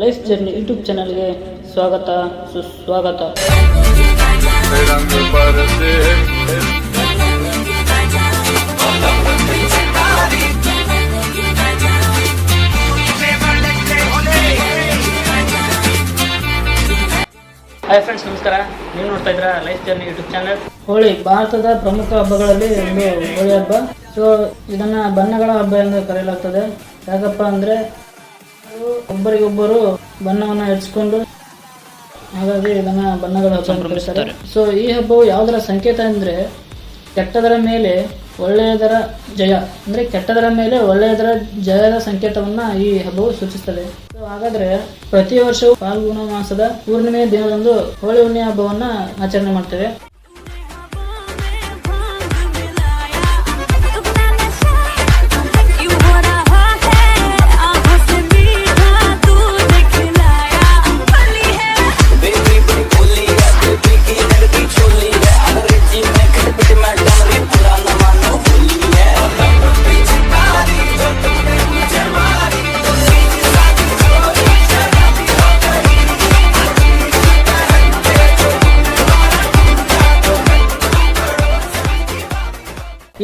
Life journey YouTube ಚಾನಲ್ಗೆ ಸ್ವಾಗತ ಸುಸ್ವಾಗತ. ಹಾಯ್ ಫ್ರೆಂಡ್ಸ್ ನಮಸ್ಕಾರ. ನೀವು ನೋಡ್ತಾ ಇದ್ದೀರಾ Life Journey YouTube channel Holi ಭಾರತದ ಪ್ರಮುಖ ಹಬ್ಬಗಳಲ್ಲಿ ಒಂದು ಹೋಳಿ ಹಬ್ಬ. ಸೊ ಇದನ್ನ ಬಣ್ಣಗಳ ಹಬ್ಬ ಎಂದು ಕರೆಯಲಾಗ್ತದೆ. ಯಾಕಪ್ಪ ಅಂದ್ರೆ ಒಬ್ಬರಿಗೊಬ್ಬರು ಬಣ್ಣವನ್ನ ಹಚ್ಕೊಂಡು ಹಾಗಾಗಿ ಇದನ್ನ ಬಣ್ಣಗಳ ಹಬ್ಬ ಅಂತ ಕರೀತಾರೆ ಸೊ ಈ ಹಬ್ಬವು ಯಾವುದರ ಸಂಕೇತ ಅಂದ್ರೆ ಕೆಟ್ಟದರ ಮೇಲೆ ಒಳ್ಳೆಯದರ ಜಯ. ಅಂದ್ರೆ ಕೆಟ್ಟದರ ಮೇಲೆ ಒಳ್ಳೆಯದರ ಜಯದ ಸಂಕೇತವನ್ನ ಈ ಹಬ್ಬವು ಸೂಚಿಸುತ್ತದೆ ಸೊ ಹಾಗಾದ್ರೆ ಪ್ರತಿ ವರ್ಷವೂ ಫಾಲ್ಗುಣ ಮಾಸದ ಪೂರ್ಣಿಮೆಯ ದಿನದಂದು ಹೋಳಿ ಹುಣ್ಣಿಮೆ ಹಬ್ಬವನ್ನ ಆಚರಣೆ ಮಾಡ್ತೇವೆ.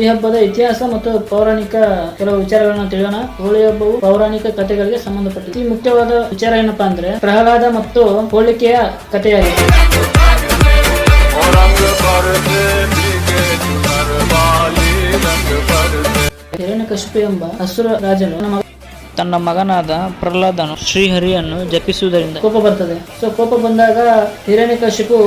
ಈ ಹಬ್ಬದ ಇತಿಹಾಸ ಮತ್ತು ಪೌರಾಣಿಕ ಕೆಲವು ವಿಚಾರಗಳನ್ನ ತಿಳಿಯೋಣ. ಹೋಳಿ ಹಬ್ಬವು ಪೌರಾಣಿಕ ಕಥೆಗಳಿಗೆ ಸಂಬಂಧಪಟ್ಟಿದೆ. ಈ ಮುಖ್ಯವಾದ ವಿಚಾರ ಏನಪ್ಪಾ ಅಂದ್ರೆ ಪ್ರಹ್ಲಾದ ಮತ್ತು ಹೋಳಿಕೆಯ ಕಥೆಯಾಗಿದೆ. ಕಶಿಪು ಎಂಬ ಹಸುರ ರಾಜನು ತನ್ನ ಮಗನಾದ ಪ್ರಹ್ಲಾದನು ಶ್ರೀಹರಿಯನ್ನು ಜಪಿಸುವುದರಿಂದ ಕೋಪ ಬರ್ತದೆ. ಸೊ ಕೋಪ ಬಂದಾಗ ಹಿರಣ್ಯಕಶಿಪು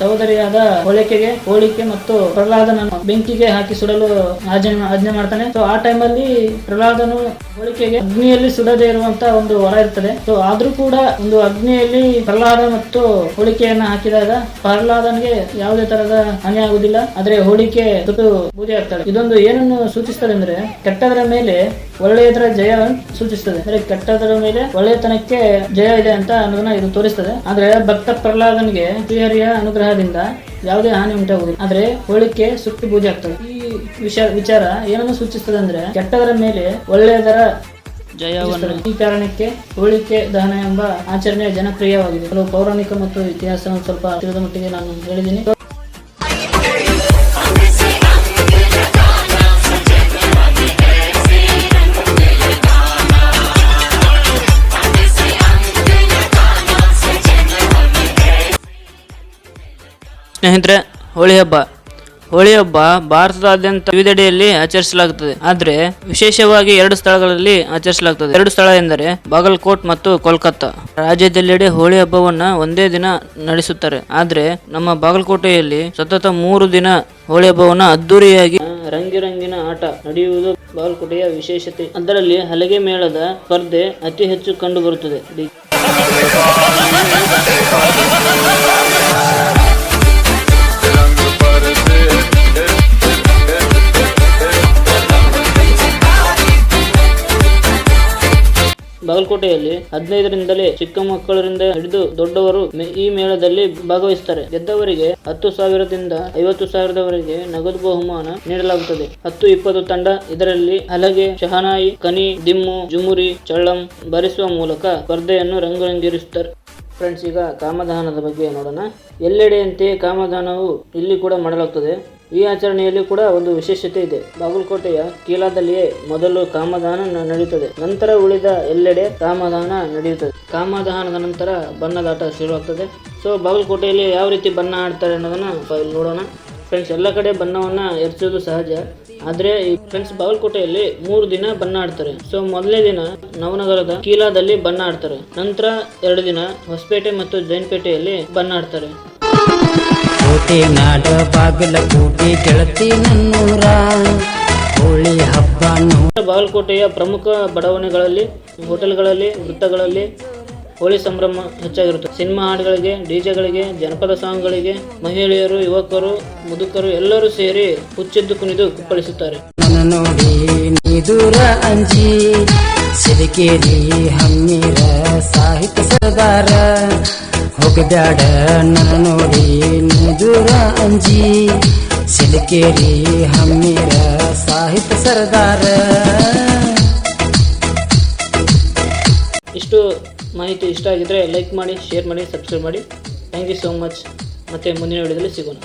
ಸಹೋದರಿಯಾದ ಹೋಲಿಕೆಗೆ ಹೋಲಿಕೆ ಮತ್ತು ಪ್ರಹ್ಲಾದನನ್ನು ಬೆಂಕಿಗೆ ಹಾಕಿ ಸುಡಲು ಆಜ್ಞೆ ಆಜ್ಞೆ ಮಾಡ್ತಾನೆ. ಸೊ ಆ ಟೈಮಲ್ಲಿ ಪ್ರಹ್ಲಾದನು ಹೋಲಿಕೆಗೆ ಅಗ್ನಿಯಲ್ಲಿ ಸುಡದೇ ಇರುವಂತ ಒಂದು ವರ ಇರ್ತದೆ. ಸೊ ಆದ್ರೂ ಕೂಡ ಒಂದು ಅಗ್ನಿಯಲ್ಲಿ ಪ್ರಹ್ಲಾದ ಮತ್ತು ಹೋಲಿಕೆಯನ್ನ ಹಾಕಿದಾಗ ಪ್ರಹ್ಲಾದನಿಗೆ ಯಾವುದೇ ತರಹದ ಹಾನಿ ಆಗುದಿಲ್ಲ ಆದ್ರೆ ಹೋಳಿಕೆ ಸುಟ್ಟು ಪೂಜೆ ಆಗ್ತಾಳೆ. ಇದೊಂದು ಏನನ್ನು ಸೂಚಿಸ್ತದೆ ಅಂದ್ರೆ, ಕೆಟ್ಟದರ ಮೇಲೆ ಒಳ್ಳೆಯದರ ಜಯ ಸೂಚಿಸ್ತದೆ. ಅಂದ್ರೆ ಕೆಟ್ಟದರ ಮೇಲೆ ಒಳ್ಳೆಯತನಕ್ಕೆ ಜಯ ಇದೆ ಅಂತ ಅನ್ನೋದನ್ನ ಇದು ತೋರಿಸ್ತದೆ. ಆದ್ರೆ ಭಕ್ತ ಪ್ರಹ್ಲಾದನಿಗೆ ಶ್ರೀಹರಿಯ ಅನುಗ್ರಹದಿಂದ ಯಾವುದೇ ಹಾನಿ ಉಂಟಾಗುವುದಿಲ್ಲ. ಆದ್ರೆ ಹೋಳಿಕೆ ಸುಟ್ಟು ಪೂಜೆ ಆಗ್ತದೆ. ಈ ವಿಷಯ ವಿಚಾರ ಏನನ್ನು ಸೂಚಿಸ್ತದೆ ಅಂದ್ರೆ ಕೆಟ್ಟದರ ಮೇಲೆ ಒಳ್ಳೆಯದರ ಜಯವನ್ನು. ಈ ಕಾರಣಕ್ಕೆ ಹೋಳಿಕೆ ದಹನ ಎಂಬ ಆಚರಣೆ ಜನಪ್ರಿಯವಾಗಿದೆ. ಕೆಲವು ಪೌರಾಣಿಕ ಮತ್ತು ಇತಿಹಾಸವನ್ನು ಸ್ವಲ್ಪ ತಿಳಿದ ಮಟ್ಟಿಗೆ ನಾನು ಹೇಳಿದ್ದೀನಿ. ಸ್ನೇಹಿತರೆ, ಹೋಳಿ ಹಬ್ಬ. ಹೋಳಿ ಹಬ್ಬ ಭಾರತದಾದ್ಯಂತ ವಿವಿಧೆಡೆಯಲ್ಲಿ ಆಚರಿಸಲಾಗುತ್ತದೆ. ಆದರೆ, ವಿಶೇಷವಾಗಿ ಎರಡು ಸ್ಥಳಗಳಲ್ಲಿ ಆಚರಿಸಲಾಗುತ್ತದೆ ಎರಡು ಸ್ಥಳ ಎಂದರೆ ಬಾಗಲಕೋಟ್ ಮತ್ತು ಕೋಲ್ಕತ್ತಾ. ರಾಜ್ಯದೆಲ್ಲೆಡೆ ಹೋಳಿ ಹಬ್ಬವನ್ನು ಒಂದೇ ದಿನ ನಡೆಸುತ್ತಾರೆ. ಆದರೆ, ನಮ್ಮ ಬಾಗಲಕೋಟೆಯಲ್ಲಿ ಸತತ ಮೂರು ದಿನ ಹೋಳಿ ಹಬ್ಬವನ್ನು ಅದ್ದೂರಿಯಾಗಿ ರಂಗಿರಂಗಿನ ಆಟ ನಡೆಯುವುದು ಬಾಗಲಕೋಟೆಯ ವಿಶೇಷತೆ. ಅದರಲ್ಲಿ ಹಲಗೆ ಮೇಳದ ಸ್ಪರ್ಧೆ ಅತಿ ಹೆಚ್ಚು ಕಂಡು ಬರುತ್ತದೆ ಬಾಗಲಕೋಟೆಯಲ್ಲಿ ಹದಿನೈದರಿಂದಲೇ ಚಿಕ್ಕ ಮಕ್ಕಳರಿಂದ ಹಿಡಿದು ದೊಡ್ಡವರು ಈ ಮೇಳದಲ್ಲಿ ಭಾಗವಹಿಸುತ್ತಾರೆ ಗೆದ್ದವರಿಗೆ ಹತ್ತು ಸಾವಿರದಿಂದ ಐವತ್ತು ಸಾವಿರದವರೆಗೆ ನಗದು ಬಹುಮಾನ ನೀಡಲಾಗುತ್ತದೆ. ಹತ್ತು ಇಪ್ಪತ್ತು ತಂಡ ಇದರಲ್ಲಿ ಹಲಗೆ, ಶಹನಾಯಿ, ಕನಿ, ದಿಮ್ಮು, ಜುಮುರಿ, ಚಳ್ಳಂ ಭರಿಸುವ ಮೂಲಕ ಸ್ಪರ್ಧೆಯನ್ನು ರಂಗುರಂಗೇರಿಸುತ್ತಾರೆ. ಫ್ರೆಂಡ್ಸ್ ಈಗ ಕಾಮದಹನದ ಬಗ್ಗೆ ನೋಡೋಣ. ಎಲ್ಲೆಡೆಯಂತೆ ಕಾಮದಾನವು ಇಲ್ಲಿ ಕೂಡ ಮಾಡಲಾಗ್ತದೆ. ಈ ಆಚರಣೆಯಲ್ಲಿ ಕೂಡ ಒಂದು ವಿಶೇಷತೆ ಇದೆ. ಬಾಗಲಕೋಟೆಯ ಕೀಲಾದಲ್ಲಿಯೇ ಮೊದಲು ಕಾಮದಾನ ನಡೆಯುತ್ತದೆ. ನಂತರ ಉಳಿದ ಎಲ್ಲೆಡೆ ಕಾಮದಾನ ನಡೆಯುತ್ತದೆ. ಕಾಮದಹನದ ನಂತರ ಬಣ್ಣದಾಟ ಶುರುವಾಗ್ತದೆ. ಸೊ ಬಾಗಲಕೋಟೆಯಲ್ಲಿ ಯಾವ ರೀತಿ ಬಣ್ಣ ಆಡ್ತಾರೆ ಅನ್ನೋದನ್ನ ನೋಡೋಣ. ಫ್ರೆಂಡ್ಸ್ ಎಲ್ಲ ಕಡೆ ಬಣ್ಣವನ್ನು ಎರಚೋದು ಸಹಜ. ಆದ್ರೆ ಈ ಫ್ರೆಂಡ್ಸ್ ಬಾಗಲಕೋಟೆಯಲ್ಲಿ ಮೂರು ದಿನ ಬಣ್ಣ ಆಡ್ತಾರೆ. ಸೊ ಮೊದಲನೇ ದಿನ ನವನಗರದ ಕೀಲಾದಲ್ಲಿ ಬಣ್ಣ ಆಡ್ತಾರೆ. ನಂತರ ಎರಡು ದಿನ ಹೊಸಪೇಟೆ ಮತ್ತು ಜೈನ್ಪೇಟೆಯಲ್ಲಿ ಬಣ್ಣ ಆಡ್ತಾರೆ. ಕೋಟೆ ನಾಡ ಬಾಗಿಲ ಕೋಟೆ ಗೆಳತಿ ನನ್ನೂರ. ಹೋಳಿ ಹಬ್ಬ ಬಾಗಲಕೋಟೆಯ ಪ್ರಮುಖ ಬಡಾವಣೆಗಳಲ್ಲಿ ಹೋಟೆಲ್ಗಳಲ್ಲಿ ವೃತ್ತಗಳಲ್ಲಿ ಹೋಳಿ ಸಂಭ್ರಮ ಹೆಚ್ಚಾಗಿರುತ್ತೆ. ಸಿನಿಮಾ ಹಾಡುಗಳಿಗೆ ಡಿಜೆಗಳಿಗೆ ಜನಪದ ಸಾಂಗ್ಗಳಿಗೆ ಮಹಿಳೆಯರು ಯುವಕರು ಮುದುಕರು ಎಲ್ಲರೂ ಸೇರಿ ಹುಚ್ಚೆದ್ದು ಕುಣಿದು ಕುಪ್ಪಳಿಸುತ್ತಾರೆ. ಸಾಹಿತ್ಯ ಸರದಾರ. ಹೋಗಬ್ಯಾಡ ನನ್ನ ನೋಡಿ ನಿದುರ ದೂರ ಅಂಜಿ ಸಿಲಿಕೇರಿ ಹಮ್ಮಿರ ಸಾಹಿತ್ಯ ಸರದಾರ. ಇಷ್ಟು ಮಾಹಿತಿ ಇಷ್ಟ ಆಗಿದ್ದರೆ ಲೈಕ್ ಮಾಡಿ ಶೇರ್ ಮಾಡಿ ಸಬ್ಸ್ಕ್ರೈಬ್ ಮಾಡಿ. ಥ್ಯಾಂಕ್ ಯು ಸೋ ಮಚ್ ಮತ್ತು ಮುಂದಿನ ವಿಡಿಯೋದಲ್ಲಿ ಸಿಗೋಣ.